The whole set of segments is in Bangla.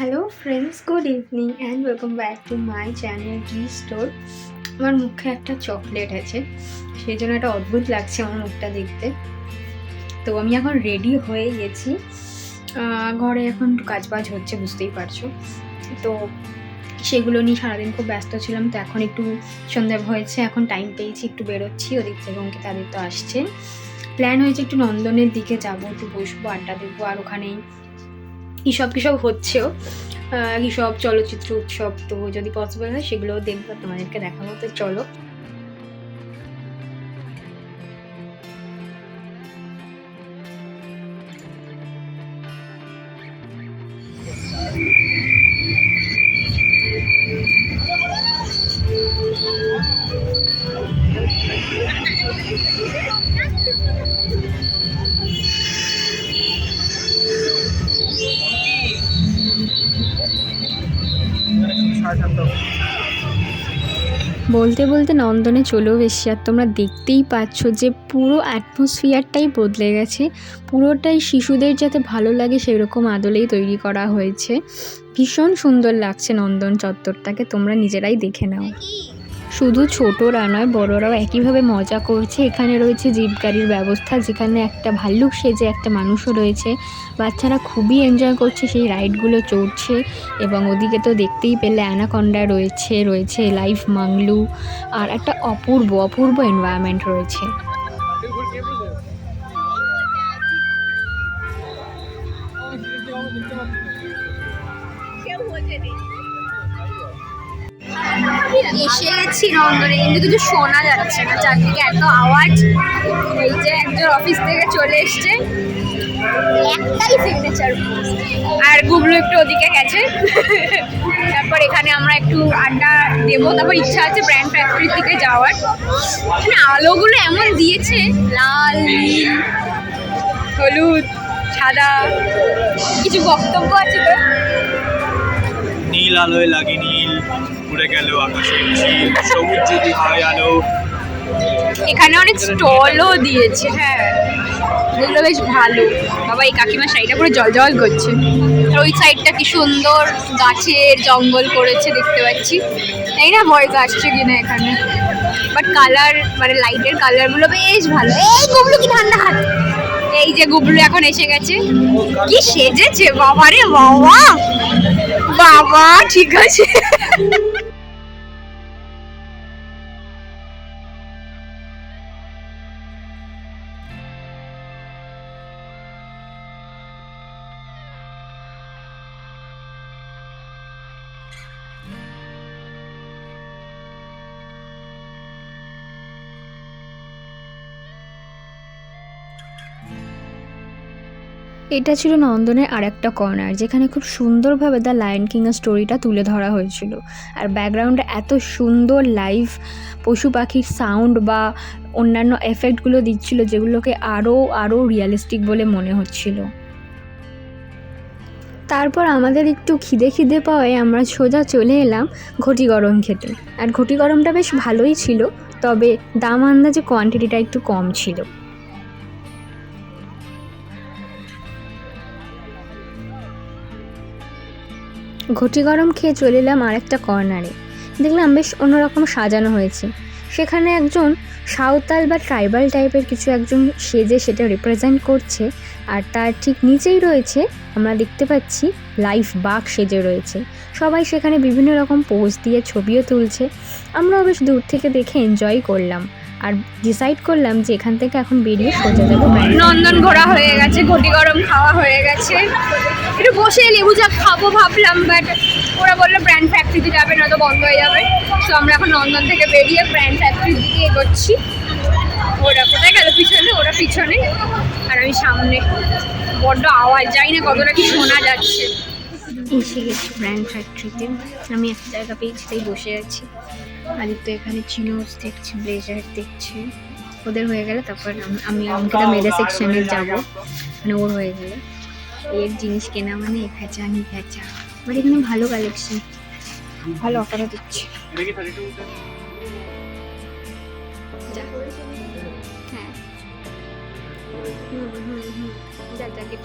Hello friends good evening and welcome back to my channel G store আমার মুখে একটা চকলেট আছে। সেই জন্য একটা অদ্ভুত লাগছে আমার মুখটা দেখতে। তো আমি এখন রেডি হয়ে গেছি। ঘরে এখন একটু কাজবাজ হচ্ছে, বুঝতেই পারছ। তো সেগুলো নিয়ে সারাদিন খুব ব্যস্ত ছিলাম, তো এখন একটু সন্ধ্যা হয়েছে। এখন টাইম পেয়েছি, একটু বেরোচ্ছি, ওদিক থেকে অঙ্কিত আদিত্য আসছে। প্ল্যান হয়েছে একটু নন্দনের দিকে যাব, একটু বসবো, আড্ডা দেবো, আর ওখানেই কী সব কী হচ্ছেও আহ, কী চলচ্চিত্র উৎসব তো যদি পসিবল হয় সেগুলোও দেখব তোমাদেরকে দেখাবো। তো চলো। বলতে বলতে নন্দনে চলেও এসছি আর তোমরা দেখতেই পাচ্ছ যে পুরো অ্যাটমসফিয়ারটাই বদলে গেছে। পুরোটাই শিশুদের যাতে ভালো লাগে সেরকম আদলেই তৈরি করা হয়েছে। ভীষণ সুন্দর লাগছে নন্দন চত্বরটাকে তোমরা নিজেরাই দেখে নাও। শুধু ছোটরা নয়, বড়রাও একইভাবে মজা করছে। এখানে রয়েছে জিপ গাড়ির ব্যবস্থা, যেখানে একটা ভাল্লুক সেজে একটা মানুষও রয়েছে। বাচ্চারা খুবই এনজয় করছে সেই রাইডগুলো চড়ছে এবং ওদিকে তো দেখতেই পেলে অ্যানাকন্ডা রয়েছে রয়েছে লাইফ মাংলু, আর একটা অপূর্ব অপূর্ব এনভায়রনমেন্ট রয়েছে। গেছি নন্দনে কিন্তু কিছু শোনা যাচ্ছে না। চারদিকে এত আওয়াজ। এই যে একজন অফিস থেকে চলে এসছে। একটাই সিগনেচার আর গুবলু একটু ওদিকে গেছে। তারপর এখানে আমরা একটু আড্ডা দেবো। তারপর ইচ্ছা আছে ব্র্যান্ড ফ্যাক্টরির দিকে যাওয়ার। মানে আলোগুলো এমন দিয়েছে। লাল, নীল, হলুদ, সাদা। কিছু বক্তব্য আছে তো? নীল আলোয় লাগে নীল। উড়ে গেল আলো। এখানে অনেক স্টলও দিয়েছে হ্যাঁ। এগুলো বেশ ভালো। বাবা, এই কাকিমার শাড়িটা পুরো জল জল করছে। আর ওই সাইডটা কি সুন্দর গাছের জঙ্গল করেছে, দেখতে পাচ্ছি। তাই না ভয় আসছে কিনা এখানে। বাট কালার মানে লাইটের কালারগুলো বেশ ভালো। এই গুবলু কি ঠান্ডা হাত। এই যে গুবলু এখন এসে গেছে। কি সেজেছে বাবা রে বাবা। বাবা, ঠিক আছে। এটা ছিল নন্দনের আর একটা কর্নার যেখানে খুব সুন্দরভাবে দ্য লায়ন কিংয়ের স্টোরিটা তুলে ধরা হয়েছিল। আর ব্যাকগ্রাউন্ডে এত সুন্দর লাইভ পশু পাখির সাউন্ড বা অন্যান্য এফেক্টগুলো দিচ্ছিল, যেগুলোকে আরও আরও রিয়েলিস্টিক বলে মনে হচ্ছিল। তারপর আমাদের একটু খিদে খিদে পাওয়ায় আমরা সোজা চলে এলাম ঘটি গরম খেতে। আর ঘটি গরমটা বেশ ভালোই ছিল, তবে দাম আন্দাজে কোয়ান্টিটিটা একটু কম ছিল। ঘটি গরম খেয়ে চলে এলাম আরেকটা কর্নারে। দেখলাম বেশ অন্যরকম সাজানো হয়েছে। সেখানে একজন সাঁওতাল বা ট্রাইবাল টাইপের কিছু একজন সেজে সেটা রিপ্রেজেন্ট করছে আর তার ঠিক নিচেই রয়েছে, আমরা দেখতে পাচ্ছি লাইফ বাঘ সেজে রয়েছে। সবাই সেখানে বিভিন্ন রকম পোজ দিয়ে ছবিও তুলছে। আমরাও বেশ দূর থেকে দেখে এনজয় করলাম। আর ডিসাইড করলাম যে এখান থেকে এখন বেরিয়ে সোজা যাব নন্দন ঘোরা হয়ে গেছে, ঘটি গরম খাওয়া হয়ে গেছে। একটু বসে লেবু চা খাব ভাবলাম বাট ওরা বলল ব্র্যান্ড ফ্যাক্টরিতে যাবে না তো বন্ধ হয়ে যাবে। তো আমরা এখন নন্দন থেকে বেরিয়ে ব্র্যান্ড ফ্যাক্টরির দিকে এগোচ্ছি। ওরা কোথায় গেল পিছনে? ওরা পিছনে। আর আমি সামনে। বড্ড আওয়াজ যাই না কতটা কি শোনা যাচ্ছে। এসে গেছি ব্র্যান্ড ফ্যাক্টরিতে আমি একটা জায়গা পেয়েছি তাই বসে আছি। আদিত্য এখানে চিনোস দেখছে ব্লেজার দেখছে। ওদের হয়ে গেলে তারপর আমি অঙ্কিতা মেয়েদের সেকশনে যাব। মানে ওর হয়ে গেলে। এর জিনিস কেনা মানে এ ভেজা নি ভেজা। বাট এখানে ভালো কালেকশন ভালো অফারও দিচ্ছে। হ্যাঁ। হুম হুম হুম। যা যা গেট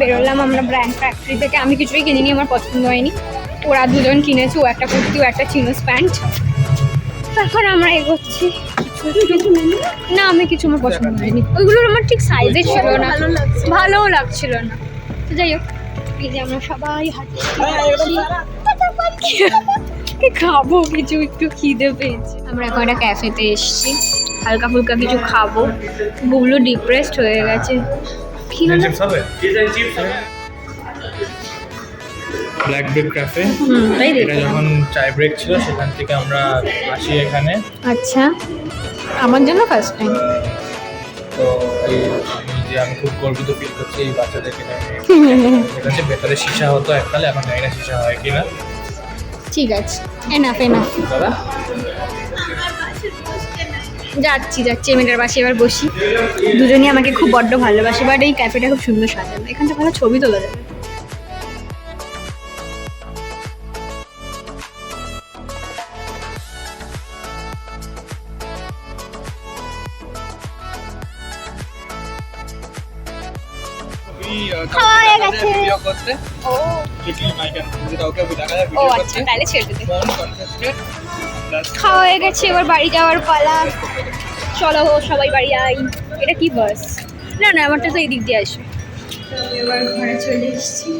বেরোলাম আমরা ব্র্যান্ড ফ্যাক্টরি থেকে। আমি কিছুই কিনিনি আমার পছন্দ হয়নি। ওরা দুজন কিনেছে ও একটা কুর্তি ও একটা চিনোস প্যান্ট এখন আমরা এগোচ্ছি। না আমি কিছু আমার পছন্দ হয়নি। ওইগুলোর আমার ঠিক সাইজে ছিল না। ভালোও লাগছিল না। তো যাই হোক এই যে আমরা সবাই হাঁটছি। কি খাব? কিছু একটু খিদে পেয়েছি। আমরা এখন একটা ক্যাফেতে এসেছি। হালকা ফুলকা কিছু খাব। বুবলু ডিপ্রেসড হয়ে গেছে। কি হলো? ব্ল্যাক ব্রেক ক্যাফে হুম তাই এটা যখন চায় ব্রেক ছিল সেখান থেকে আমরা আসি এখানে। আচ্ছা। আমার জন্য ফার্স্ট টাইম তো এই যে আমি খুব গর্বিত ফিল করছি এই বাচ্চাদেরকে এটা হচ্ছে ভেতরে সীসা হতো এককালে এখন জানি না সীসা হয় কিনা। ঠিক আছে। এনাফ এনাফ দাদা? যাচ্ছি যাচ্ছি আমি মেয়েটার পাশে এবার বসি। দুজনই আমাকে খুব বড্ড ভালোবাসে বাট এই ক্যাফেটা খুব সুন্দর সাজানো। এখানটা ভালো ছবি তোলা যাবে হয়ে করতে? ও। আচ্ছা তাহলে ছেড়ে দে খাওয়া হয়ে গেছে, এবার বাড়ি যাওয়ার পালা। চলো সবাই বাড়ি আই এটা কি বাস? না না, আমারটা তো এই দিক দিয়ে আসবে এবার ঘরে চলে এসেছি।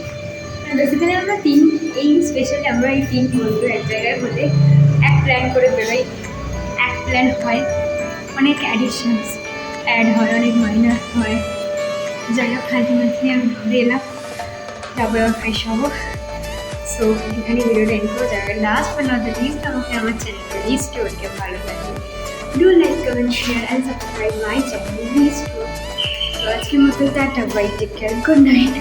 বেসিক্যালি আমরা তিন, এই স্পেশালি আমরা এই তিন বন্ধু এক জায়গায় হলে এক প্ল্যান করে বেরোই। এক প্ল্যান হয় অনেক অ্যাডিশনস অ্যাড হয়, অনেক মাইনার হয়। যাই হোক আলটিমেটলি আমি ঘরে এলাম। তারপরে ফ্রেশ হব। সো এখানে ভিডিওটা এন্ড করে যাবে last but not the least আমাকে আমার চ্যানেলটা লিস্ট করতে ভালো লাগে do like comment share and subscribe my channel list তো আজকের মতো tata bye take care good night